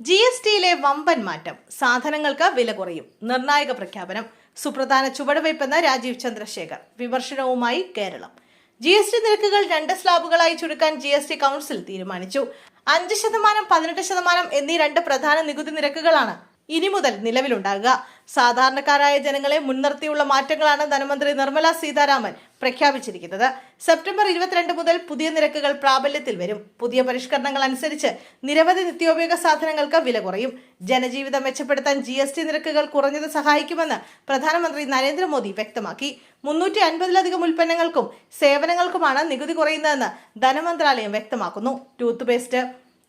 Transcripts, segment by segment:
G S ടിയിലെ വമ്പൻ മാറ്റം. സാധനങ്ങൾക്ക് വില കുറയും. നിർണായക പ്രഖ്യാപനം. സുപ്രധാന ചുവടുവയ്പ്പെന്ന് രാജീവ് ചന്ദ്രശേഖർ. വിമർശനവുമായി കേരളം. ജി എസ് ടി നിരക്കുകൾ രണ്ട് സ്ലാബുകളായി ചുരുക്കാൻ ജി എസ് ടി കൗൺസിൽ തീരുമാനിച്ചു. അഞ്ച് ശതമാനം പതിനെട്ട് ശതമാനം എന്നീ രണ്ട് പ്രധാന നികുതി നിരക്കുകളാണ് ഇനി മുതൽ നിലവിലുണ്ടാകുക. സാധാരണക്കാരായ ജനങ്ങളെ മുൻനിർത്തിയുള്ള മാറ്റങ്ങളാണ് ധനമന്ത്രി നിർമ്മല സീതാരാമൻ പ്രഖ്യാപിച്ചിരിക്കുന്നത്. സെപ്റ്റംബർ ഇരുപത്തിരണ്ട് മുതൽ പുതിയ നിരക്കുകൾ പ്രാബല്യത്തിൽ വരും. പുതിയ പരിഷ്കരണങ്ങൾ അനുസരിച്ച് നിരവധി നിത്യോപയോഗ സാധനങ്ങൾക്ക് വില കുറയും. ജനജീവിതം മെച്ചപ്പെടുത്താൻ ജി എസ് ടി നിരക്കുകൾ കുറഞ്ഞത് സഹായിക്കുമെന്ന് പ്രധാനമന്ത്രി നരേന്ദ്രമോദി വ്യക്തമാക്കി. മുന്നൂറ്റി അൻപതിലധികം ഉൽപ്പന്നങ്ങൾക്കും സേവനങ്ങൾക്കുമാണ് നികുതി കുറയുന്നതെന്ന് ധനമന്ത്രാലയം വ്യക്തമാക്കുന്നു. Toothpaste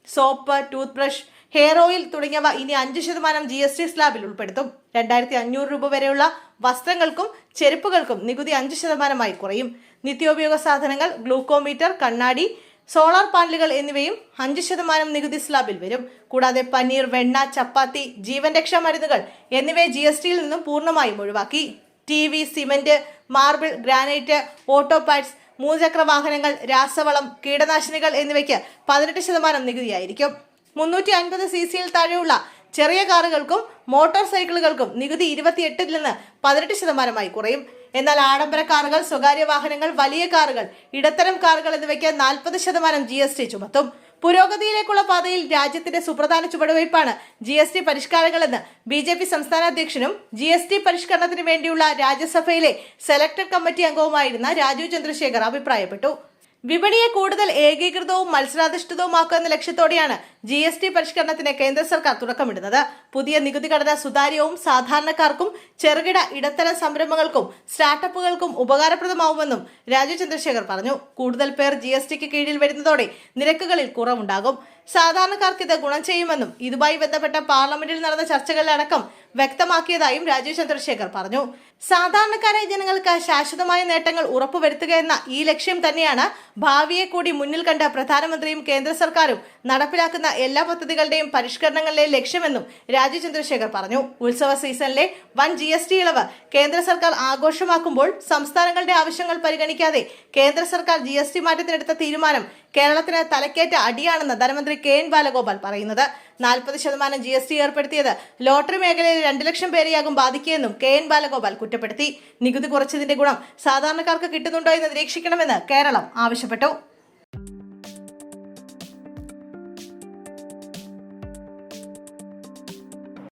soap toothbrush hair oil തുടങ്ങിയവ ഇനി അഞ്ച് ശതമാനം ജി എസ് ടി സ്ലാബിൽ ഉൾപ്പെടുത്തും. രണ്ടായിരത്തി അഞ്ഞൂറ് രൂപ വരെയുള്ള വസ്ത്രങ്ങൾക്കും ചെരുപ്പുകൾക്കും നികുതി അഞ്ച് ശതമാനമായി കുറയും. നിത്യോപയോഗ സാധനങ്ങൾ ഗ്ലൂക്കോമീറ്റർ കണ്ണാടി സോളാർ പാനലുകൾ എന്നിവയും അഞ്ച് ശതമാനം നികുതി സ്ലാബിൽ വരും. കൂടാതെ പനീർ വെണ്ണ ചപ്പാത്തി ജീവൻ രക്ഷാ മരുന്നുകൾ എന്നിവയെ ജി എസ് ടിയിൽ നിന്നും പൂർണമായും ഒഴിവാക്കി. T V cement marble granite auto parts മൂചക്ര വാഹനങ്ങൾ രാസവളം കീടനാശിനികൾ എന്നിവയ്ക്ക് പതിനെട്ട് ശതമാനം നികുതിയായിരിക്കും. മുന്നൂറ്റി അൻപത് സി സിയിൽ താഴെയുള്ള ചെറിയ കാറുകൾക്കും മോട്ടോർ സൈക്കിളുകൾക്കും നികുതി ഇരുപത്തിയെട്ടിൽ നിന്ന് പതിനെട്ട് ശതമാനമായി കുറയും. എന്നാൽ ആഡംബര കാറുകൾ സ്വകാര്യ വാഹനങ്ങൾ വലിയ കാറുകൾ ഇടത്തരം കാറുകൾ എന്നിവയ്ക്ക് നാൽപ്പത് ശതമാനം ജി എസ് ടി ചുമത്തും. പുരോഗതിയിലേക്കുള്ള പാതയിൽ രാജ്യത്തിന്റെ സുപ്രധാന ചുവടുവയ്പ്പാണ് ജി എസ് ടി പരിഷ്കാരങ്ങളെന്ന് ബി ജെ പി സംസ്ഥാന അധ്യക്ഷനും ജി എസ് ടി പരിഷ്കരണത്തിന് വേണ്ടിയുള്ള രാജ്യസഭയിലെ സെലക്ടഡ് കമ്മിറ്റി അംഗവുമായിരുന്ന രാജീവ് ചന്ദ്രശേഖർ അഭിപ്രായപ്പെട്ടു. വിപണിയെ കൂടുതൽ ഏകീകൃതവും മത്സരാധിഷ്ഠിതവുമാക്കുന്ന ലക്ഷ്യത്തോടെയാണ് ജി എസ് ടി പരിഷ്കരണത്തിന് കേന്ദ്ര സർക്കാർ തുടക്കമിടുന്നത്. പുതിയ നികുതി ഘടന സുതാര്യവും സാധാരണക്കാർക്കും ചെറുകിട ഇടത്തരം സംരംഭങ്ങൾക്കും സ്റ്റാർട്ടപ്പുകൾക്കും ഉപകാരപ്രദമാവുമെന്നും രാജീവ് ചന്ദ്രശേഖർ പറഞ്ഞു. കൂടുതൽ പേർ ജി കീഴിൽ വരുന്നതോടെ നിരക്കുകളിൽ കുറവുണ്ടാകും. സാധാരണക്കാർക്ക് ഇത് ഗുണം ചെയ്യുമെന്നും ഇതുമായി ബന്ധപ്പെട്ട പാർലമെന്റിൽ നടന്ന ചർച്ചകളിലടക്കം വ്യക്തമാക്കിയതായും രാജീവ് ചന്ദ്രശേഖർ പറഞ്ഞു. സാധാരണക്കാരായ ജനങ്ങൾക്ക് ശാശ്വതമായ നേട്ടങ്ങൾ ഉറപ്പുവരുത്തുക എന്ന ഈ ലക്ഷ്യം തന്നെയാണ് ഭാവിയെ കൂടി മുന്നിൽ കണ്ട പ്രധാനമന്ത്രിയും കേന്ദ്ര സർക്കാരും നടപ്പിലാക്കുന്ന എല്ലാ പദ്ധതികളുടെയും പരിഷ്കരണങ്ങളിലെ ലക്ഷ്യമെന്നും രാജീവ് ചന്ദ്രശേഖർ പറഞ്ഞു. ഉത്സവ സീസണിലെ വൻ ജി എസ് ടി ഇളവ് കേന്ദ്ര സർക്കാർ ആഘോഷമാക്കുമ്പോൾ സംസ്ഥാനങ്ങളുടെ ആവശ്യങ്ങൾ പരിഗണിക്കാതെ കേന്ദ്ര സർക്കാർ ജി എസ് ടി മാറ്റത്തിനെടുത്ത തീരുമാനം കേരളത്തിന് തലക്കേറ്റ അടിയാണെന്ന് ധനമന്ത്രി കെ എൻ ബാലഗോപാൽ പറയുന്നത്. നാൽപ്പത് ശതമാനം ജി എസ് ടി ഏർപ്പെടുത്തിയത് ലോട്ടറി മേഖലയിൽ രണ്ട് ലക്ഷം പേരെയാകും ബാധിക്കുകയെന്നും കെ എൻ ബാലഗോപാൽ കുറ്റപ്പെടുത്തി. നികുതി കുറച്ചതിന്റെ ഗുണം സാധാരണക്കാർക്ക് കിട്ടുന്നുണ്ടോ എന്ന് നിരീക്ഷിക്കണമെന്ന് കേരളം ആവശ്യപ്പെട്ടു.